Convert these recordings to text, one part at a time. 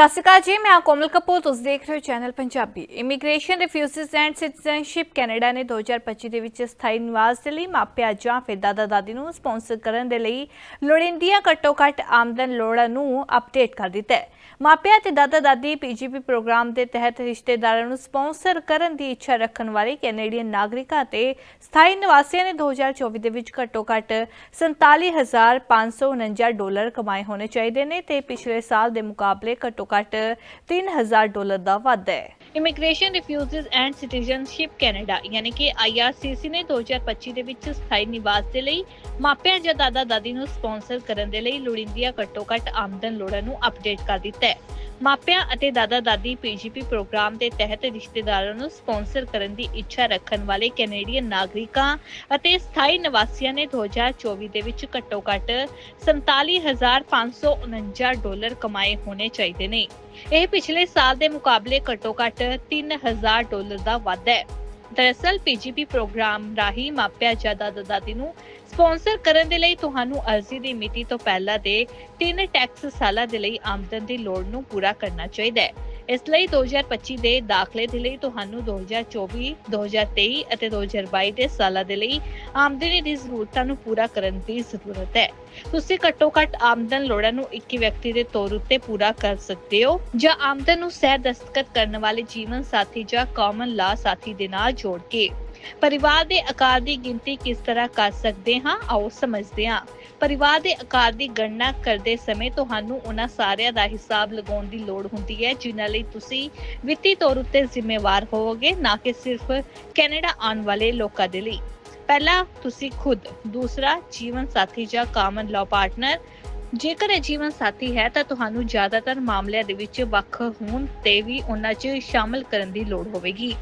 ਸਤਿ ਸ਼੍ਰੀ ਅਕਾਲ ਜੀ, ਮੈਂ ਕੋਮਲ ਕਪੂਰ, ਤੁਸੀਂ ਦੇਖ ਰਹੇ ਹੋ channel Punjabi. Immigration refugees and citizenship Canada ਨੇ 2025 ਦੇ ਵਿੱਚ ਸਥਾਈ ਨਿਵਾਸ ਦੇ ਲਈ ਮਾਪਿਆਂ ਜਾਂ ਫਿਰ ਦਾਦਾ ਦਾਦੀ ਨੂੰ ਸਪਾਂਸਰ ਕਰਨ ਦੇ ਲਈ ਲੋੜੀਂਦੀਆਂ ਘੱਟੋ ਘੱਟ ਆਮਦਨ ਲੋੜਾਂ ਨੂੰ ਅਪਡੇਟ ਕਰ ਦਿੱਤਾ ਹੈ। ਮਾਪਿਆਂ ਤੇ ਦਾਦਾ ਦਾਦੀ ਪੀਜੀਪੀ ਪ੍ਰੋਗਰਾਮ ਦੇ ਤਹਿਤ ਰਿਸ਼ਤੇਦਾਰਾਂ ਨੂੰ ਸਪਾਂਸਰ ਕਰਨ ਦੀ ਇੱਛਾ ਰੱਖਣ ਵਾਲੇ ਕੈਨੇਡੀਅਨ ਨਾਗਰਿਕਾਂ ਤੇ ਸਥਾਈ ਨਿਵਾਸੀਆਂ ਨੇ 2024 ਦੇ ਵਿੱਚ ਘੱਟੋ ਘੱਟ 47549 ਡਾਲਰ ਕਮਾਏ ਹੋਣੇ ਚਾਹੀਦੇ ਨੇ ਤੇ ਪਿਛਲੇ ਸਾਲ ਦੇ ਮੁਕਾਬਲੇ ਘੱਟੋ ਘੱਟ 3000 ਡਾਲਰ ਦਾ ਵਾਧਾ ਹੈ। Immigration refugees and citizenship Canada ਯਾਨੀ ਕਿ ਆਈਆਰਸੀਸੀ ਨੇ 2025 ਦੇ ਵਿੱਚ ਸਥਾਈ ਨਿਵਾਸ ਦੇ ਲਈ ਮਾਪਿਆਂ ਜਾਂ ਦਾਦਾ ਦਾਦੀ ਨੂੰ ਸਪਾਂਸਰ ਕਰਨ ਦੇ ਲਈ ਲੋੜੀਂਦੀਆਂ ਘੱਟੋ ਘੱਟ ਆਮਦਨ ਲੋੜਾਂ ਨੂੰ ਅਪਡੇਟ ਕਰ ਦਿੱਤਾ ਹੈ। ਮਾਪਿਆਂ ਅਤੇ ਦਾਦਾ ਦਾਦੀ ਪੀਜੀਪੀ ਪ੍ਰੋਗਰਾਮ ਦੇ ਤਹਿਤ ਰਿਸ਼ਤੇਦਾਰਾਂ ਨੂੰ ਸਪਾਂਸਰ ਕਰਨ ਦੀ ਇੱਛਾ ਰੱਖਣ ਵਾਲੇ ਕੈਨੇਡੀਅਨ ਨਾਗਰਿਕਾਂ ਅਤੇ ਸਥਾਈ ਨਿਵਾਸੀਆਂ ਨੇ 2024 ਦੇ ਵਿੱਚ ਘੱਟੋ ਘੱਟ 47549 ਡਾਲਰ ਕਮਾਏ ਹੋਣੇ ਚਾਹੀਦੇ ਨੇ। ਇਹ ਪਿਛਲੇ ਸਾਲ ਦੇ ਮੁਕਾਬਲੇ ਘੱਟੋ ਘੱਟ 3000 ਡਾਲਰ ਦਾ ਵਾਧਾ ਹੈ। ਦਰਅਸਲ, ਪੀਜੀਪੀ ਪ੍ਰੋਗਰਾਮ ਰਾਹੀਂ ਮਾਪਿਆਂ ਜਾਂ ਦਾਦਾ ਦਾਦੀ ਨੂੰ ਸਪਾਂਸਰ ਕਰਨ ਦੇ ਲਈ ਤੁਹਾਨੂੰ ਅਰਜ਼ੀ ਦੀ ਮਿਤੀ ਤੋਂ ਪਹਿਲਾਂ ਦੇ ਤਿੰਨ ਟੈਕਸ ਸਾਲਾਂ ਦੇ ਲਈ ਆਮਦਨ ਦੀ ਲੋੜ ਨੂੰ ਪੂਰਾ ਕਰਨਾ ਚਾਹੀਦਾ ਹੈ। ਇਸ ਲਈ 2025 ਦੇ ਦਾਖਲੇ ਦੇ ਲਈ ਤੁਹਾਨੂੰ 2024, 2023 ਅਤੇ 2022 ਦੇ ਸਾਲਾਂ ਦੇ ਲਈ ਆਮਦਨੀ ਦੀ ਜ਼ਰੂਰਤਾਂ ਨੂੰ ਪੂਰਾ ਕਰਨ ਦੀ ਜ਼ਰੂਰਤ ਹੈ। ਤੁਸੀਂ ਘੱਟੋ ਘੱਟ ਆਮਦਨ ਲੋੜਾਂ ਨੂੰ ਇੱਕ ਵਿਅਕਤੀ ਦੇ ਤੌਰ ਉੱਤੇ ਪੂਰਾ ਕਰ ਸਕਦੇ ਹੋ ਜਾਂ ਆਮਦਨ ਨੂੰ ਸਹਿ ਦਸਤਖਤ ਕਰਨ ਵਾਲੇ ਜੀਵਨ ਸਾਥੀ ਜਾਂ ਕਾਮਨ ਲਾ ਸਾਥੀ ਦੇ ਨਾਲ ਜੋੜ ਕੇ। ਪਰਿਵਾਰ ਦੇ ਆਕਾਰ ਦੀ ਗਿਣਤੀ ਕਿਸ ਤਰ੍ਹਾਂ ਕਰ ਸਕਦੇ ਹਾਂ? ਆਓ ਸਮਝਦੇ ਹਾਂ। ਪਰਿਵਾਰ ਦੇ ਆਕਾਰ ਦੀ ਗਣਨਾ ਕਰਦੇ ਸਮੇਂ ਤੁਹਾਨੂੰ ਉਹਨਾਂ ਸਾਰਿਆਂ ਦਾ ਹਿਸਾਬ ਲਗਾਉਣ ਦੀ ਲੋੜ ਹੁੰਦੀ ਹੈ, ਜਿਨ੍ਹਾਂ ਲਈ ਤੁਸੀਂ ਵਿੱਤੀ ਤੌਰ ਉੱਤੇ ਜ਼ਿੰਮੇਵਾਰ ਹੋਵੋਗੇ, ਨਾ ਕਿ ਸਿਰਫ ਕੈਨੇਡਾ ਆਉਣ ਵਾਲੇ ਲੋਕਾਂ ਦੇ ਲਈ। ਪਹਿਲਾ ਤੁਸੀਂ ਖੁਦ, ਦੂਸਰਾ ਜੀਵਨ ਸਾਥੀ ਜਾਂ ਕਾਮਨ ਲਾਅ ਪਾਰਟਨਰ ਜੇਕਰ ਇਹ ਜੀਵਨ ਸਾਥੀ ਹੈ, ਤਾਂ ਤੁਹਾਨੂੰ ਜ਼ਿਆਦਾਤਰ ਮਾਮਲਿਆਂ ਦੇ ਵਿੱਚ ਵੱਖ ਹੋਣ ਤੇ ਵੀ ਉਹਨਾਂ 'ਚ ਸ਼ਾਮਲ ਕਰਨ ਦੀ ਲੋੜ ਹੋਵੇਗੀ।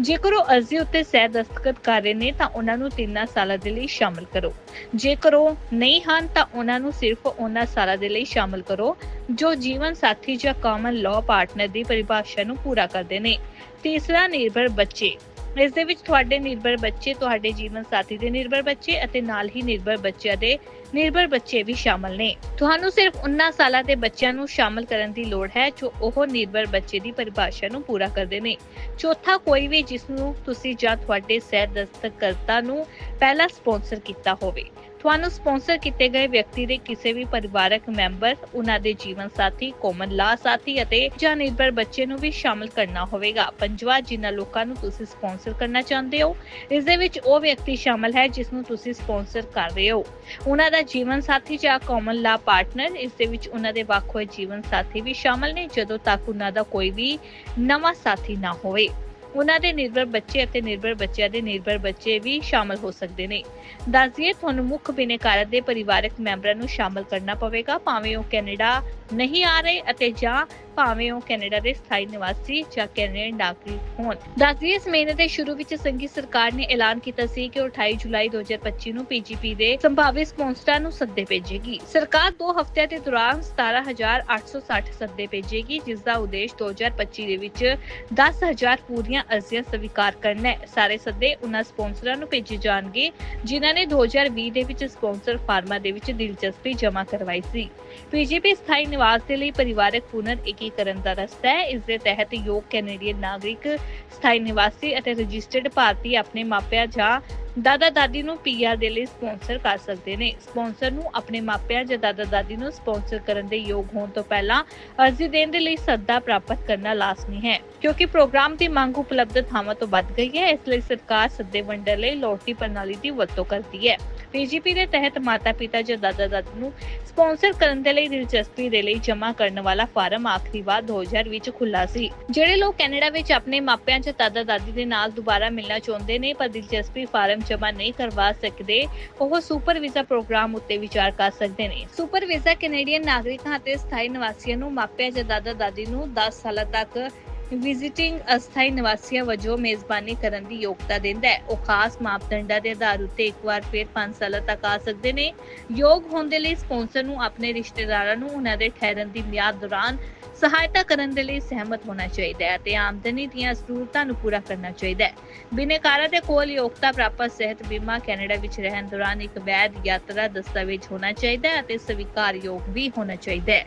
ਜੇਕਰ ਉਹ ਅਰਜ਼ੀ ਉੱਤੇ ਸਹਿ ਦਸਤਖਤ ਕਰ ਰਹੇ ਨੇ, ਤਾਂ ਉਹਨਾਂ ਨੂੰ 3 ਸਾਲਾਂ ਦੇ ਲਈ ਸ਼ਾਮਲ ਕਰੋ। ਜੇਕਰ ਉਹ ਨਹੀਂ ਹਨ, ਤਾਂ ਉਹਨਾਂ ਨੂੰ ਸਿਰਫ ਉਹਨਾਂ ਸਾਲਾਂ ਦੇ ਲਈ ਸ਼ਾਮਲ ਕਰੋ, ਜੋ ਜੀਵਨ ਸਾਥੀ ਜਾਂ ਕਾਮਨ ਲਾਅ ਪਾਰਟਨਰ ਦੀ ਪਰਿਭਾਸ਼ਾ ਨੂੰ ਪੂਰਾ ਕਰਦੇ ਨੇ। ਤੀਸਰਾ, ਨਿਰਭਰ ਬੱਚੇ। ਇਸ ਦੇ ਵਿੱਚ ਤੁਹਾਡੇ ਨਿਰਭਰ ਬੱਚੇ, ਤੁਹਾਡੇ ਜੀਵਨ ਸਾਥੀ ਦੇ ਨਿਰਭਰ ਬੱਚੇ ਅਤੇ ਨਾਲ ਹੀ ਨਿਰਭਰ ਬੱਚਿਆਂ ਦੇ ਨਿਰਭਰ ਬੱਚੇ ਵੀ ਸ਼ਾਮਲ ਨੇ। ਤੁਹਾਨੂੰ ਸਿਰਫ ਉਹਨਾਂ ਸਾਲਾਂ ਦੇ ਬੱਚਿਆਂ ਨੂੰ ਸ਼ਾਮਲ ਕਰਨ ਦੀ ਲੋੜ ਹੈ ਜੋ ਉਹ ਨਿਰਭਰ ਬੱਚੇ ਦੀ ਪਰਿਭਾਸ਼ਾ ਨੂੰ ਪੂਰਾ ਕਰਦੇ ਨੇ। ਚੌਥਾ ਕੋਈ ਵੀ ਜਿਸ ਨੂੰ ਤੁਸੀਂ ਜਾਂ ਤੁਹਾਡੇ ਸਹਿ ਦਸਤਕਰਤਾ ਨੂੰ ਪਹਿਲਾਂ ਸਪਾਂਸਰ ਕੀਤਾ ਹੋਵੇ। ਤੁਹਾਨੂੰ ਸਪਾਂਸਰ ਕੀਤੇ ਗਏ ਵਿਅਕਤੀ ਦੇ ਕਿਸੇ ਵੀ ਪਰਿਵਾਰਕ ਮੈਂਬਰ ਉਹਨਾਂ ਦੇ ਜੀਵਨ ਸਾਥੀ ਕੋਮਨ ਲਾ ਸਾਥੀ ਅਤੇ ਜਾਂ ਨਿਰਭਰ ਬੱਚੇ ਨੂੰ ਵੀ ਸ਼ਾਮਲ ਕਰਨਾ ਹੋਵੇਗਾ। ਪੰਜਵਾਂ, ਜਿਨ੍ਹਾਂ ਲੋਕਾਂ ਨੂੰ ਤੁਸੀਂ ਸਪਾਂਸਰ ਕਰਨਾ ਚਾਹੁੰਦੇ ਹੋ, ਇਸ ਦੇ ਵਿੱਚ ਉਹ ਵਿਅਕਤੀ ਸ਼ਾਮਲ ਹੈ ਜਿਸ ਨੂੰ ਤੁਸੀਂ ਸਪਾਂਸਰ ਕਰ ਰਹੇ ਹੋ। ਉਹਨਾਂ ਦਾ ਜੀਵਨ ਸਾਥੀ ਜਾਂ ਕੋਮਨ ਲਾ ਪਾਰਟਨਰ ਇਸ ਦੇ ਵਿੱਚ ਉਹਨਾਂ ਦੇ ਵੱਖ ਹੋਏ ਜੀਵਨ ਸਾਥੀ ਵੀ ਸ਼ਾਮਲ ਨੇ, ਜਦੋਂ ਤੱਕ ਉਹਨਾਂ ਦਾ ਕੋਈ ਵੀ ਨਵਾਂ ਸਾਥੀ ਨਾ ਹੋਵੇ। ਉਹਨਾਂ ਦੇ ਨਿਰਭਰ ਬੱਚੇ ਅਤੇ ਨਿਰਭਰ ਬੱਚਿਆਂ ਦੇ ਨਿਰਭਰ ਬੱਚੇ ਵੀ ਸ਼ਾਮਲ ਹੋ ਸਕਦੇ ਨੇ। ਦੱਸਦੀਏ, ਤੁਹਾਨੂੰ ਮੁੱਖ ਬਿਨੇਕਾਰ ਦੇ ਪਰਿਵਾਰਕ ਮੈਂਬਰਾਂ ਨੂੰ ਸ਼ਾਮਲ ਕਰਨਾ ਪਵੇਗਾ, ਭਾਵੇਂ ਉਹ ਕੈਨੇਡਾ ਨਹੀਂ ਆ ਰਹੇ ਅਤੇ ਜਾਂ ਭਾਵੇਂ ਉਹ ਕੈਨੇਡਾ ਦੇ ਸਥਾਈ ਨਿਵਾਸੀ ਜਾਂ ਕੈਨੇਡੀਅਨ ਨਾਗਰਿਕ ਹੋਣ। ਦੱਸਦੀਏ ਇਸ ਮਹੀਨੇ ਦੇ ਸ਼ੁਰੂ ਵਿੱਚ ਸੰਘੀ ਸਰਕਾਰ ਨੇ ਐਲਾਨ ਕੀਤਾ ਸੀ ਕਿ 28 ਜੁਲਾਈ 2025 ਨੂੰ ਪੀਜੀਪੀ ਦੇ ਸੰਭਾਵਿਤ ਸਪਾਂਸਰਾਂ ਨੂੰ ਸੱਦੇ ਭੇਜੇਗੀ। ਸਰਕਾਰ 2 ਹਫ਼ਤਿਆਂ ਦੇ ਦੌਰਾਨ 17860 ਸੱਦੇ ਭੇਜੇਗੀ, ਜਿਸ ਦਾ ਉਦੇਸ਼ 2025 ਦੇ ਵਿੱਚ 10000 ਪੂਰੀਆਂ ਅਰਜ਼ੀਆਂ ਸਵੀਕਾਰ ਕਰਨਾ ਹੈ। ਸਾਰੇ ਸੱਦੇ ਉਹਨਾਂ ਸਪਾਂਸਰਾਂ ਨੂੰ ਭੇਜੇ ਜਾਣਗੇ, ਜਿਨ੍ਹਾਂ ਨੇ 2020 ਦੇ ਵਿੱਚ ਸਪਾਂਸਰ ਫਾਰਮਾਂ ਦੇ ਵਿੱਚ ਦਿਲਚਸਪੀ ਜਮ੍ਹਾਂ ਕਰਵਾਈ ਸੀ। ਪੀਜੀਪੀ ਸਥਾਈ ਨਿਵਾਸ ਦੇ ਲਈ ਪਰਿਵਾਰਕ ਪੁਨਰ ਏਕੀਕਰਨ ਦਾ ਰਸਤਾ ਹੈ। ਇਸ ਦੇ ਤਹਿਤ ਯੋਗ ਕੈਨੇਡੀਅਨ ਨਾਗਰਿਕ, ਸਥਾਈ ਨਿਵਾਸੀ ਅਤੇ ਰਜਿਸਟਰਡ ਭਾਰਤੀ ਆਪਣੇ ਮਾਪਿਆਂ ਜਾਂ ਦਾਦਾ ਦਾਦੀ ਨੂੰ ਪੀਆਰ ਦੇ ਲਈ ਸਪਾਂਸਰ ਕਰ ਸਕਦੇ ਨੇ। ਸਪਾਂਸਰ ਨੂੰ ਆਪਣੇ ਮਾਪਿਆਂ ਜਾਂ ਦਾਦਾ ਦਾਦੀ ਨੂੰ ਸਪਾਂਸਰ ਕਰਨ ਦੇ ਯੋਗ ਹੋਣ ਤੋਂ ਪਹਿਲਾਂ ਅਰਜ਼ੀ ਦੇਣ ਦੇ ਲਈ ਸੱਦਾ ਪ੍ਰਾਪਤ ਕਰਨਾ ਲਾਜ਼ਮੀ ਹੈ। ਕਿਉਂਕਿ ਪ੍ਰੋਗਰਾਮ ਦੀ ਮੰਗ ਉਪਲਬਧ ਥਾਵਾਂ ਤੋਂ ਵੱਧ ਗਈ ਹੈ। ਇਸ ਲਈ ਸਰਕਾਰ ਸੱਦੇ ਵੰਡਣ ਲਈ ਲੋਟਰੀ ਪ੍ਰਣਾਲੀ ਦੀ ਵਰਤੋਂ ਕਰਦੀ ਹੈ। ਪੀਜੀਪੀ ਦੇ ਤਹਿਤ ਮਾਤਾ-ਪਿਤਾ ਜਾਂ ਦਾਦਾ-ਦਾਦੀ ਨੂੰ ਸਪਾਂਸਰ ਕਰਨ ਦੇ ਲਈ, ਦਿਲਚਸਪੀ ਦੇ ਲਈ ਜਮ੍ਹਾਂ ਕਰਨ ਵਾਲਾ ਫਾਰਮ ਆਖਰੀ ਵਾਰ 2000 ਵਿੱਚ ਖੁੱਲਾ ਸੀ। ਜਿਹੜੇ ਲੋਕ ਕੈਨੇਡਾ ਵਿੱਚ ਆਪਣੇ ਮਾਪਿਆਂ ਜਾਂ ਦਾਦਾ-ਦਾਦੀ ਦੇ ਨਾਲ ਦੁਬਾਰਾ ਮਿਲਣਾ ਚਾਹੁੰਦੇ ਨੇ ਪਰ ਦਿਲਚਸਪੀ ਫਾਰਮ ਜਮ੍ਹਾਂ ਨਹੀਂ ਕਰਵਾ ਸਕਦੇ, ਉਹ ਸੁਪਰ ਵੀਜ਼ਾ ਪ੍ਰੋਗਰਾਮ ਉੱਤੇ ਵਿਚਾਰ ਕਰ ਸਕਦੇ ਨੇ। ਸੁਪਰ ਵੀਜ਼ਾ ਕੈਨੇਡੀਅਨ ਨਾਗਰਿਕਾਂ ਅਤੇ ਸਥਾਈ ਨਿਵਾਸੀਆਂ ਨੂੰ ਮਾਪਿਆਂ ਜਾਂ ਦਾਦਾ-ਦਾਦੀ ਨੂੰ 10 ਸਾਲਾਂ ਤੱਕ ਵਿਜ਼ਿਟਿੰਗ ਅਸਥਾਈ ਨਿਵਾਸੀਆਂ ਵਜੋਂ ਮੇਜ਼ਬਾਨੀ ਕਰਨ ਦੀ ਯੋਗਤਾ ਦਿੰਦਾ ਹੈ। ਉਹ ਖਾਸ ਮਾਪਦੰਡਾਂ ਦੇ ਆਧਾਰ ਉੱਤੇ ਇੱਕ ਵਾਰ ਫਿਰ 5 ਸਾਲਾਂ ਤੱਕ ਆ ਸਕਦੇ ਨੇ। ਯੋਗ ਹੋਣ ਦੇ ਲਈ ਸਪਾਂਸਰ ਨੂੰ ਆਪਣੇ ਰਿਸ਼ਤੇਦਾਰਾਂ ਨੂੰ ਉਹਨਾਂ ਦੇ ਠਹਿਰਨ ਦੀ ਮਿਆਦ ਦੌਰਾਨ ਸਹਾਇਤਾ ਕਰਨ ਦੇ ਲਈ ਸਹਿਮਤ ਹੋਣਾ ਚਾਹੀਦਾ ਹੈ ਤੇ ਆਮਦਨੀ ਦੀਆਂ ਜ਼ਰੂਰਤਾਂ ਨੂੰ ਪੂਰਾ ਕਰਨਾ ਚਾਹੀਦਾ ਹੈ। ਬਿਨੇਕਾਰਾਂ ਦੇ ਕੋਲ ਯੋਗਤਾ ਪ੍ਰਾਪਤ ਸਿਹਤ ਬੀਮਾ ਕੈਨੇਡਾ ਵਿੱਚ ਰਹਿਣ ਦੌਰਾਨ ਇੱਕ ਵੈਧ ਯਾਤਰਾ ਦਸਤਾਵੇਜ਼ ਹੋਣਾ ਚਾਹੀਦਾ ਹੈ ਅਤੇ ਸਵੀਕਾਰਯੋਗ ਵੀ ਹੋਣਾ ਚਾਹੀਦਾ ਹੈ।